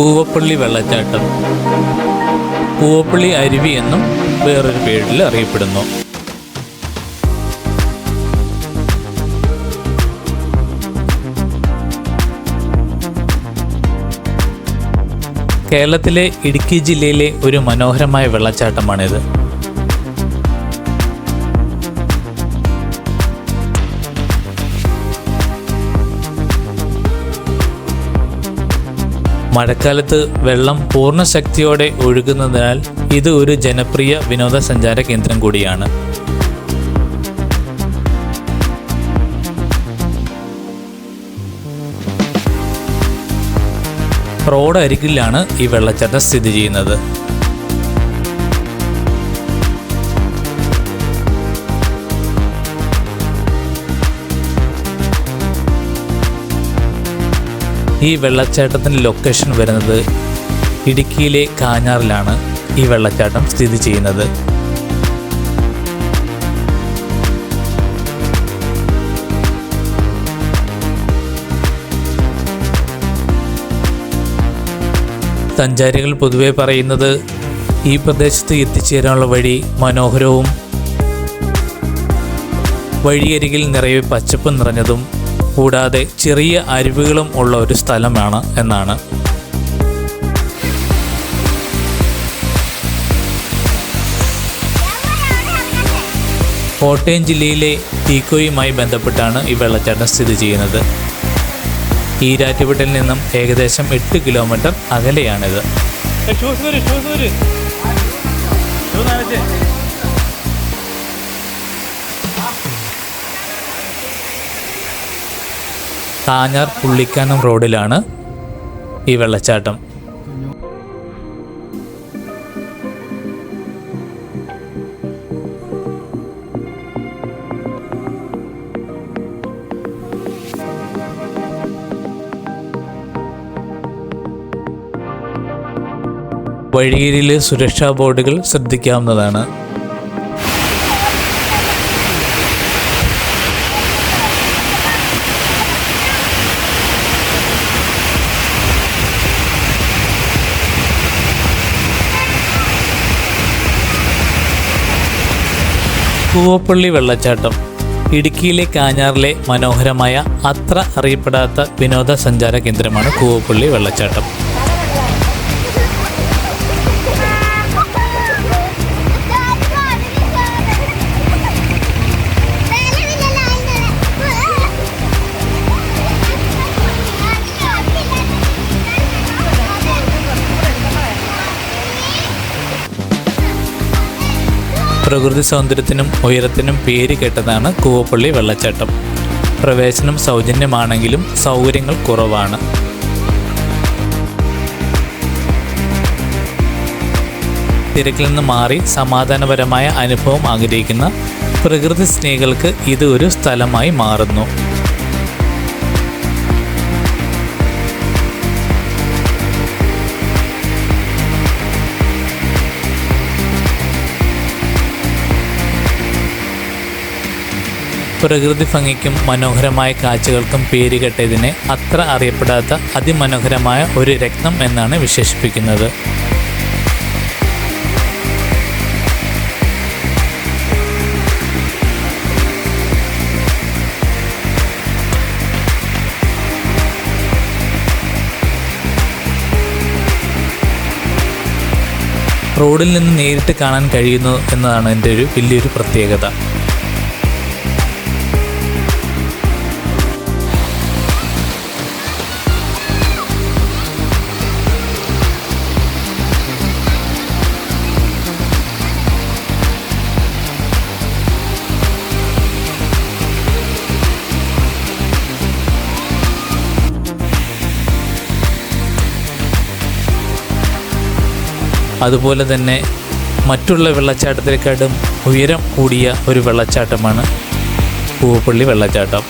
കൂവപ്പള്ളി വെള്ളച്ചാട്ടം. കൂവപ്പള്ളി അരുവി എന്നും വേറൊരു പേരിൽ അറിയപ്പെടുന്നു. കേരളത്തിലെ ഇടുക്കി ജില്ലയിലെ ഒരു മനോഹരമായ വെള്ളച്ചാട്ടമാണിത്. മഴക്കാലത്ത് വെള്ളം പൂർണ ശക്തിയോടെ ഒഴുകുന്നതിനാൽ ഇത് ഒരു ജനപ്രിയ വിനോദസഞ്ചാര കേന്ദ്രം കൂടിയാണ്. റോഡ് അരികിലാണ് ഈ വെള്ളച്ചാട്ടം സ്ഥിതി ചെയ്യുന്നത്. ഈ വെള്ളച്ചാട്ടത്തിന്റെ ലൊക്കേഷൻ വരുന്നത് ഇടുക്കിയിലെ കാഞ്ഞാറിലാണ് ഈ വെള്ളച്ചാട്ടം സ്ഥിതി ചെയ്യുന്നത്. സഞ്ചാരികൾ പൊതുവെ പറയുന്നത് ഈ പ്രദേശത്ത് എത്തിച്ചേരാനുള്ള വഴി മനോഹരവും വഴിയരികിൽ നിറയെ പച്ചപ്പ് നിറഞ്ഞതും കൂടാതെ ചെറിയ അരുവികളും ഉള്ള ഒരു സ്ഥലമാണ് എന്നാണ്. കോട്ടയം ജില്ലയിലെ തീക്കോയുമായി ബന്ധപ്പെട്ടാണ് ഈ വെള്ളച്ചാട്ടം സ്ഥിതി ചെയ്യുന്നത്. ഈരാറ്റുപേട്ടിൽ നിന്നും ഏകദേശം എട്ട് കിലോമീറ്റർ അകലെയാണിത്. ഷൂസ് വരും ഷൂസ് നനച്ചേ പുള്ളിക്കാനം റോഡിലാണ് ഈ വെള്ളച്ചാട്ടം. വഴിയിലെ സുരക്ഷാ ബോർഡുകൾ ശ്രദ്ധിക്കാവുന്നതാണ്. കൂവപ്പള്ളി വെള്ളച്ചാട്ടം ഇടുക്കിയിലെ കാഞ്ഞാറിലെ മനോഹരമായ അത്ര അറിയപ്പെടാത്ത വിനോദസഞ്ചാര കേന്ദ്രമാണ് കൂവപ്പള്ളി വെള്ളച്ചാട്ടം. പ്രകൃതി സൗന്ദര്യത്തിനും ഉയരത്തിനും പേര് കേട്ടതാണ് കൂവപ്പള്ളി വെള്ളച്ചാട്ടം. പ്രവേശനം സൗജന്യമാണെങ്കിലും സൗകര്യങ്ങൾ കുറവാണ്. തിരക്കിൽ നിന്ന് മാറി സമാധാനപരമായ അനുഭവം ആഗ്രഹിക്കുന്ന പ്രകൃതി സ്നേഹികൾക്ക് ഇത് ഒരു സ്ഥലമായി മാറുന്നു. പ്രകൃതി ഭംഗിക്കും മനോഹരമായ കാഴ്ചകൾക്കും പേരുകെട്ടതിനെ അത്ര അറിയപ്പെടാത്ത അതിമനോഹരമായ ഒരു രക്തം എന്നാണ് വിശേഷിപ്പിക്കുന്നത്. റോഡിൽ നിന്ന് നേരിട്ട് കാണാൻ കഴിയുന്നു എന്നതാണ് എന്റെ ഒരു വലിയൊരു പ്രത്യേകത. അതുപോലെ തന്നെ മറ്റുള്ള വെള്ളച്ചാട്ടത്തിലേക്കാട്ടും ഉയരം കൂടിയ ഒരു വെള്ളച്ചാട്ടമാണ് പൂവപ്പള്ളി വെള്ളച്ചാട്ടം.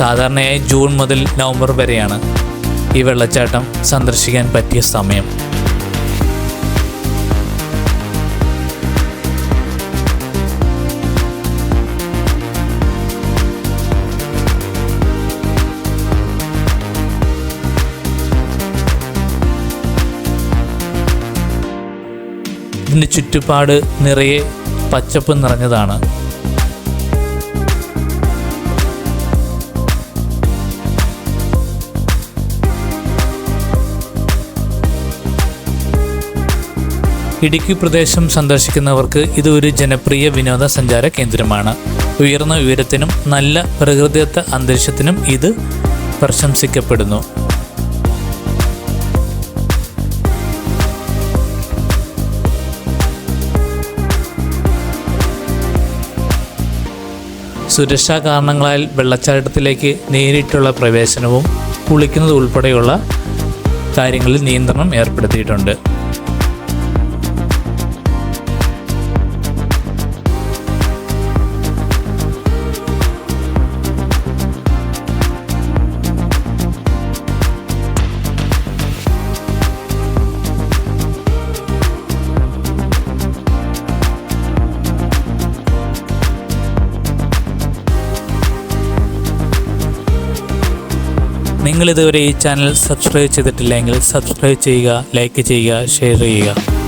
സാധാരണയായി ജൂൺ മുതൽ നവംബർ വരെയാണ്. ഈ വെള്ളച്ചാട്ടം സന്ദർശിക്കാൻ പറ്റിയ സമയം. ഇതിന്റെ ചുറ്റുപാട് നിറയെ പച്ചപ്പ് നിറഞ്ഞതാണ്. ഇടുക്കി പ്രദേശം സന്ദർശിക്കുന്നവർക്ക് ഇത് ഒരു ജനപ്രിയ വിനോദസഞ്ചാര കേന്ദ്രമാണ്. ഉയർന്ന ഉയരത്തിനും നല്ല പ്രകൃതിദത്ത അന്തരീക്ഷത്തിനും ഇത് പ്രശംസിക്കപ്പെടുന്നു. സുരക്ഷാ കാരണങ്ങളാൽ വെള്ളച്ചാട്ടത്തിലേക്ക് നേരിട്ടുള്ള പ്രവേശനവും കുളിക്കുന്നത് ഉൾപ്പെടെയുള്ള കാര്യങ്ങളിൽ നിയന്ത്രണം ഏർപ്പെടുത്തിയിട്ടുണ്ട്. നിങ്ങൾ ഇതുവരെ ഈ ചാനൽ സബ്സ്ക്രൈബ് ചെയ്തിട്ടില്ലെങ്കിൽ സബ്സ്ക്രൈബ് ചെയ്യുക ലൈക്ക് ചെയ്യുക ഷെയർ ചെയ്യുക.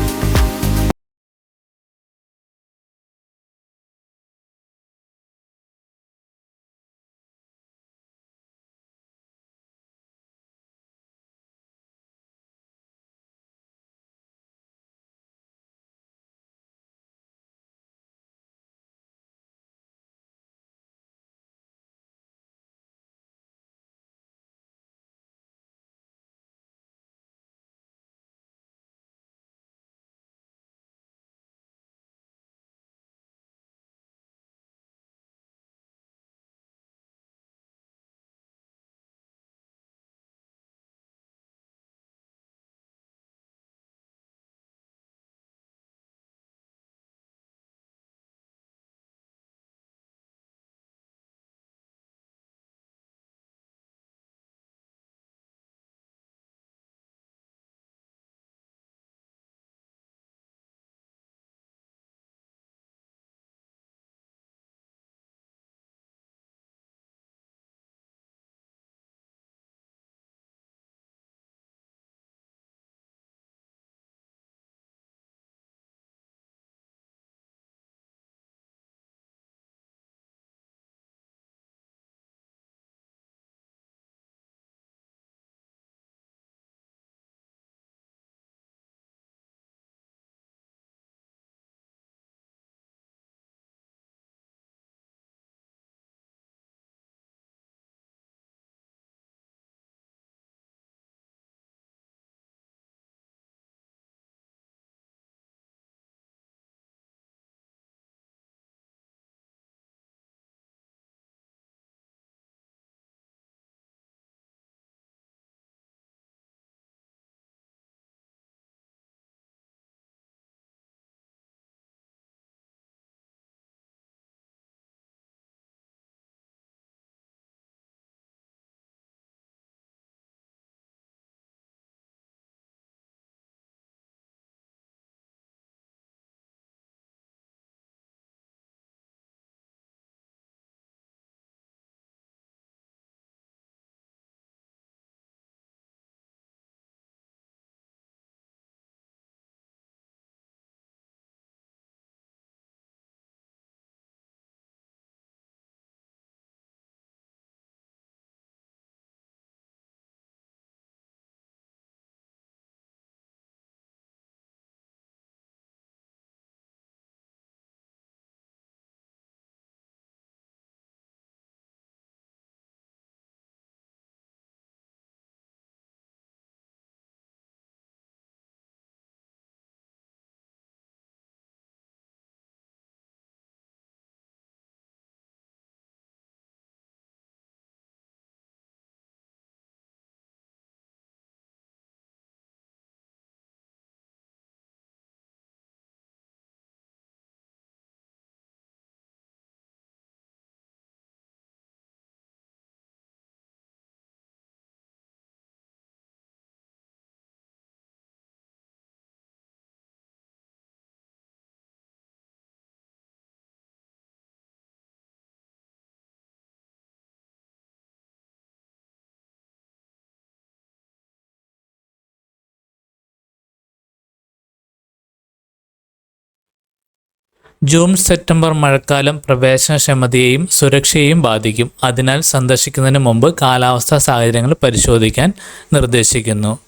ജൂൺ സെപ്റ്റംബർ മഴക്കാലം പ്രവേശനക്ഷമതയെയും സുരക്ഷയെയും ബാധിക്കും. അതിനാൽ സന്ദർശിക്കുന്നതിന് മുമ്പ് കാലാവസ്ഥാ സാഹചര്യങ്ങൾ പരിശോധിക്കാൻ നിർദ്ദേശിക്കുന്നു.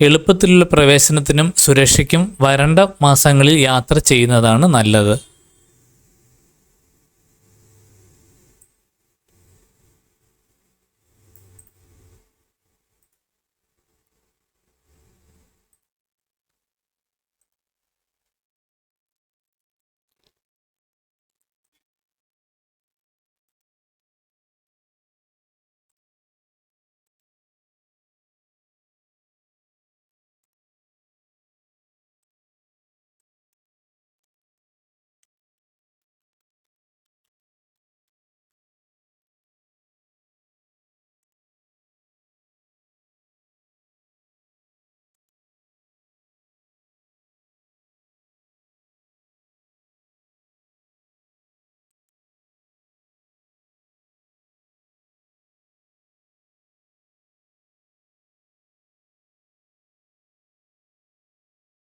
എളുപ്പത്തിലുള്ള പ്രവേശനത്തിനും സുരക്ഷയ്ക്കും വരണ്ട മാസങ്ങളിൽ യാത്ര ചെയ്യുന്നതാണ് നല്ലത്.